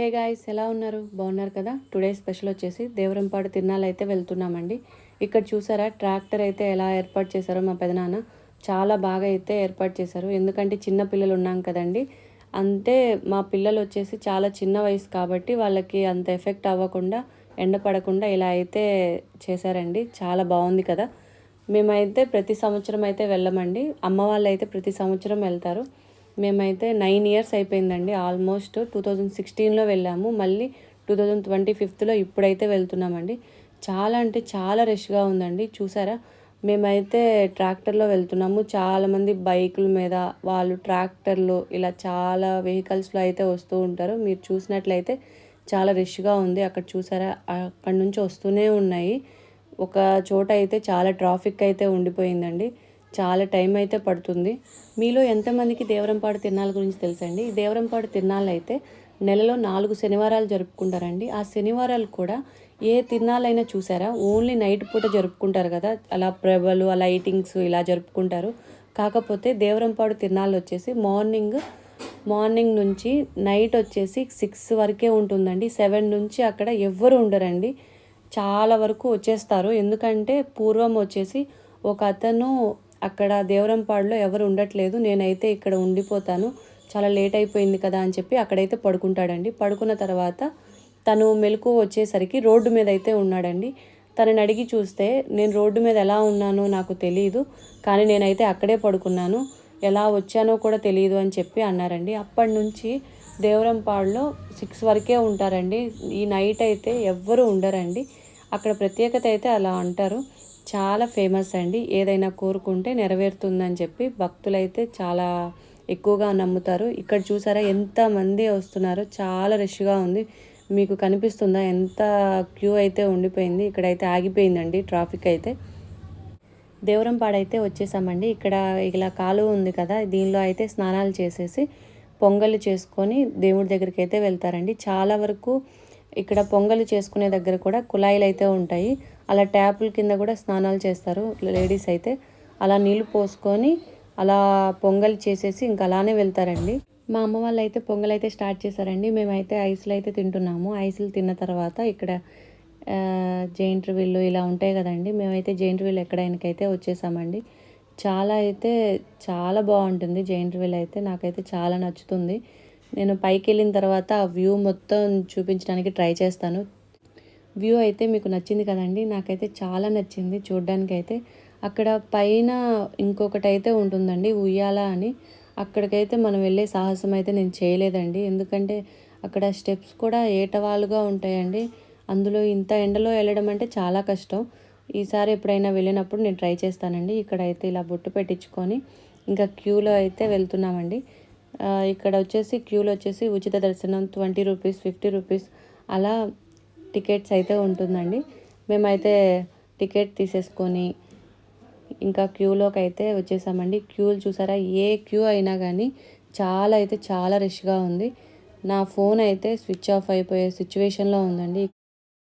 Hey guys ఎలా ఉన్నారు? బాగున్నారు కదా? టుడే స్పెషల్ వచ్చేసి దేవరంపాడు తిరునాళ్ళైతే వెళ్తున్నామండి. ఇక్కడ చూసారా ట్రాక్టర్ అయితే ఎలా ఏర్పాటు చేశారో మా పెదనాన్న. చాలా బాగా అయితే ఏర్పాటు చేశారు. ఎందుకంటే చిన్న పిల్లలు ఉన్నాం కదండి. అంటే మా పిల్లలు వచ్చేసి చాలా చిన్న వయసు కాబట్టి వాళ్ళకి అంత ఎఫెక్ట్ అవ్వకుండా ఎండ పడకుండా ఇలా అయితే చేశారండి. చాలా బాగుంది కదా. మేమైతే ప్రతి సంవత్సరం అయితే వెళ్ళమండి. అమ్మ వాళ్ళు అయితే ప్రతి సంవత్సరం వెళ్తారు. మేమైతే నైన్ ఇయర్స్ అయిపోయిందండి. ఆల్మోస్ట్ టూ థౌజండ్ సిక్స్టీన్లో వెళ్ళాము. మళ్ళీ టూ థౌజండ్ ట్వంటీ ఫిఫ్త్లో ఇప్పుడైతే వెళ్తున్నామండి. చాలా అంటే చాలా రష్గా ఉందండి. చూసారా? మేమైతే ట్రాక్టర్లో వెళ్తున్నాము. చాలామంది బైకుల మీద వాళ్ళు ట్రాక్టర్లు ఇలా చాలా వెహికల్స్లో అయితే వస్తూ ఉంటారు. మీరు చూసినట్లయితే చాలా రష్గా ఉంది. అక్కడ చూసారా? అక్కడ నుంచి వస్తూనే ఉన్నాయి. ఒక చోట అయితే చాలా ట్రాఫిక్ అయితే ఉండిపోయిందండి. చాలా టైం అయితే పడుతుంది. మీలో ఎంతమందికి దేవరంపాడు తిరునాళ్ళ గురించి తెలుసండి ఈ దేవరంపాడు తిరునాళ్ళు అయితే నెలలో నాలుగు శనివారాలు జరుపుకుంటారండి. ఆ శనివారాలు కూడా ఏ తిరునాళ్ళైనా చూసారా? ఓన్లీ నైట్ పూట జరుపుకుంటారు కదా. అలా ప్రభలు ఆ లైటింగ్స్ ఇలా జరుపుకుంటారు. కాకపోతే దేవరంపాడు తిరునాళ్ళు వచ్చేసి మార్నింగ్ మార్నింగ్ నుంచి నైట్ వచ్చేసి సిక్స్ వరకే ఉంటుందండి. సెవెన్ నుంచి అక్కడ ఎవ్వరు ఉండరండి. చాలా వరకు వచ్చేస్తారు. ఎందుకంటే పూర్వం వచ్చేసి ఒక అతను అక్కడ దేవరంపాడులో ఎవరు ఉండట్లేదు. నేనైతే ఇక్కడ ఉండిపోతాను. చాలా లేట్ అయిపోయింది కదా అని చెప్పి అక్కడైతే పడుకుంటాడండి. పడుకున్న తర్వాత తను మెలకు వచ్చేసరికి రోడ్డు మీద అయితే ఉన్నాడండి. తనని అడిగి చూస్తే నేను రోడ్డు మీద ఎలా ఉన్నానో నాకు తెలియదు కానీ నేనైతే అక్కడే పడుకున్నాను. ఎలా వచ్చానో కూడా తెలియదు అని చెప్పి అన్నారండి. అప్పటి నుంచి దేవరంపాడులో సిక్స్ వరకే ఉంటారండి. ఈ నైట్ అయితే ఎవ్వరూ ఉండరండి. అక్కడ ప్రత్యేకత అయితే అలా అంటారు. చాలా ఫేమస్ అండి. ఏదైనా కోరుకుంటే నెరవేరుతుందని చెప్పి భక్తులైతే చాలా ఎక్కువగా నమ్ముతారు. ఇక్కడ చూసారా ఎంతమంది వస్తున్నారో చాలా రష్గా ఉంది. మీకు కనిపిస్తుందా? ఎంత క్యూ అయితే ఉండిపోయింది ఇక్కడైతే ఆగిపోయిందండి ట్రాఫిక్ అయితే. దేవరంపాడైతే వచ్చేసామండి. ఇక్కడ ఇలా కాలువ ఉంది కదా దీనిలో అయితే స్నానాలు చేసేసి పొంగలు చేసుకొని దేవుడి దగ్గరికి అయితే వెళ్తారండి. చాలా వరకు ఇక్కడ పొంగలు చేసుకునే దగ్గర కూడా కుళాయిలు అయితే ఉంటాయి. అలా ట్యాపుల కింద కూడా స్నానాలు చేస్తారు లేడీస్ అయితే. అలా నీళ్ళు పోసుకొని అలా పొంగల్ చేసేసి ఇంకా అలానే వెళ్తారండి. మా అమ్మ వాళ్ళు అయితే పొంగల్ అయితే స్టార్ట్ చేశారండి. మేమైతే ఐస్లు అయితే తింటున్నాము. ఐస్లు తిన్న తర్వాత ఇక్కడ జెయింట్ వీళ్ళు ఇలా ఉంటాయి కదండి. మేమైతే జెయింట్ వీల్ ఎక్కడానికైతే వచ్చేసామండి. చాలా అయితే చాలా బాగుంటుంది జెయింట్ వీల్ అయితే. నాకైతే చాలా నచ్చుతుంది. నేను పైకి వెళ్ళిన తర్వాత ఆ వ్యూ మొత్తం చూపించడానికి ట్రై చేస్తాను. వ్యూ అయితే మీకు నచ్చింది కదండి. నాకైతే చాలా నచ్చింది చూడ్డానికి అయితే అక్కడ పైన ఇంకొకటి అయితే ఉంటుందండి ఉయ్యాల అని. అక్కడికైతే మనం వెళ్ళే సాహసం అయితే నేను చేయలేదండి. ఎందుకంటే అక్కడ స్టెప్స్ కూడా ఏటవాలుగా ఉంటాయండి. అందులో ఇంత ఎండలో వెళ్ళడం అంటే చాలా కష్టం. ఈసారి ఎప్పుడైనా వెళ్ళినప్పుడు నేను ట్రై చేస్తానండి. ఇక్కడ అయితే ఇలా బొట్టు పెట్టించుకొని ఇంకా క్యూలో అయితే వెళ్తున్నామండి. ఇక్కడ వచ్చేసి క్యూలో వచ్చేసి ఉచిత దర్శనం ట్వంటీ రూపీస్ ఫిఫ్టీ రూపీస్ అలా టికెట్స్ అయితే ఉంటుందండి. మేమైతే టికెట్ తీసేసుకొని ఇంకా క్యూలోకి అయితే వచ్చేసామండి. క్యూలు చూసారా? ఏ క్యూ అయినా కానీ చాలా అయితే చాలా రష్గా ఉంది. నా ఫోన్ అయితే స్విచ్ ఆఫ్ అయిపోయే సిచ్యువేషన్లో ఉందండి.